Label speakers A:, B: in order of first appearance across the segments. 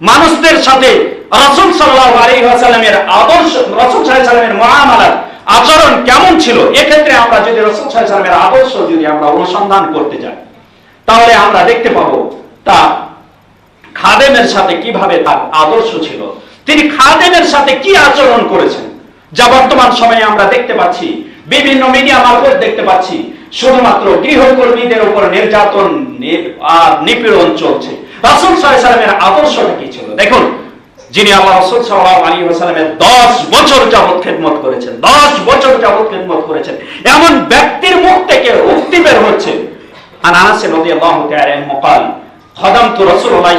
A: মানুষদের সাথে রসুল সাল্লাহ আলী আসাল্লামের আদর্শ, রসুল সাল্লামের মহামালার আচরণ কেমন ছিল? এক্ষেত্রে আমরা যদি রসুল সাল্লামের আদর্শ যদি আমরা অনুসন্ধান করতে যাই, তাহলে আমরা দেখতে পাবো তা খাদেমের সাথে কীভাবে তার আদর্শ ছিল? তিনি খাদেমের সাথে কি আচরণ করেছেন? যা বর্তমান সময়ে আমরা দেখতে পাচ্ছি, বিভিন্ন মিডিয়া মারফত দেখতে পাচ্ছি, শুধুমাত্র গৃহকর্মীদের উপর নির্যাতন আর নিপীড়ন চলছে। রাসুল সাল্লামের কি ছিল? দেখুন, যিনি আল্লাহ রসুল সাল্লাম আলী হাসালামের দশ বছর যাবৎ খেদমত করেছেন, দশ বছর যাবৎ খেদমত করেছেন, এমন ব্যক্তির মুখ থেকে উক্তি বের হচ্ছে। আনাসে নদী আল্লাহ তু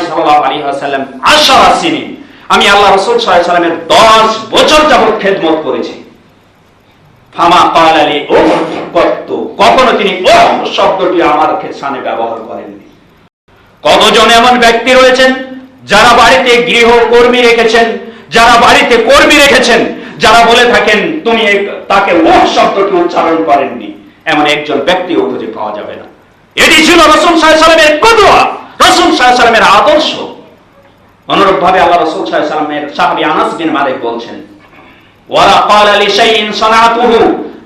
A: সাল্লাহ আলী হাসালাম আশা আসিনি আমি আল্লাহ রসুল সাল্লাহ দশ বছর যাবৎ খেদমত করেছি। ফামা পাল আলী ও কখনো তিনি ও শব্দটি আমার সামনে ব্যবহার করেননি। কতজন এমন ব্যক্তি রয়েছেন? যারা বাড়িতে গৃহ কর্মী রেখেছেন, যারা বাড়িতে কর্মী রেখেছেন, যারা বলে থাকেন, তুমি তাকে ওহ শব্দটি উচ্চারণ করেননি। এমন একজন ব্যক্তিও খুঁজে পাওয়া যাবে না। এটি ছিল রসুল সাল্লামের কদুয়া, রসুল সাল্লামের আদর্শ। অনুরূপ ভাবে আল্লাহ রসুল সাল্লামের সাহাবি আনাস বিন মালিক বলছেন, ওয়ালা ক্বালা লিশাইইন সানাতুহু।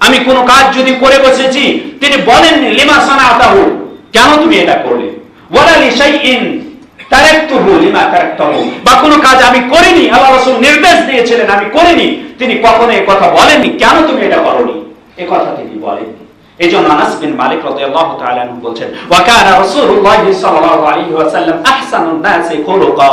A: আমি কোন কাজ যদি করে বসেছি, তিনি বলেননি, লিমা সানাতাহু? কেন তুমি এটা করলে? বা কোন কাজ আমি করিনি, আল্লাহ নির্দেশ দিয়েছিলেন, আমি করিনি, তিনি কখনো কথা কেন তুমি এটা করনি? কথা তিনি বলেননি। এই জন্য আনাস বিন মালিক তাআলা ওয়া কানা সাল্লাল্লাহু আলাইহি ওয়াসাল্লাম আহসানুন খুলুকা।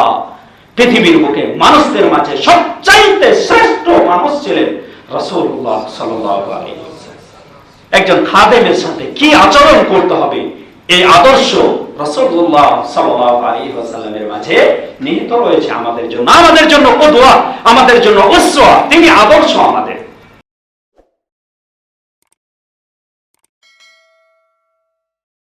A: পৃথিবীর বুকে মানুষদের মাঝে সবচাইতে শ্রেষ্ঠ মানুষ ছিলেন রাসূলুল্লাহ সাল্লাল্লাহু আলাইহি ওয়াসাল্লাম। একজন খাদেমের সাথে কি আচরণ করতে হবে? এই আদর্শ রাসূলুল্লাহ সাল্লাল্লাহু আলাইহি ওয়াসাল্লামের মাঝে নিহিত রয়েছে আমাদের জন্য। আমাদের জন্য কদুয়া আমাদের জন্য উসওয়া, তিনি আদর্শ আমাদের।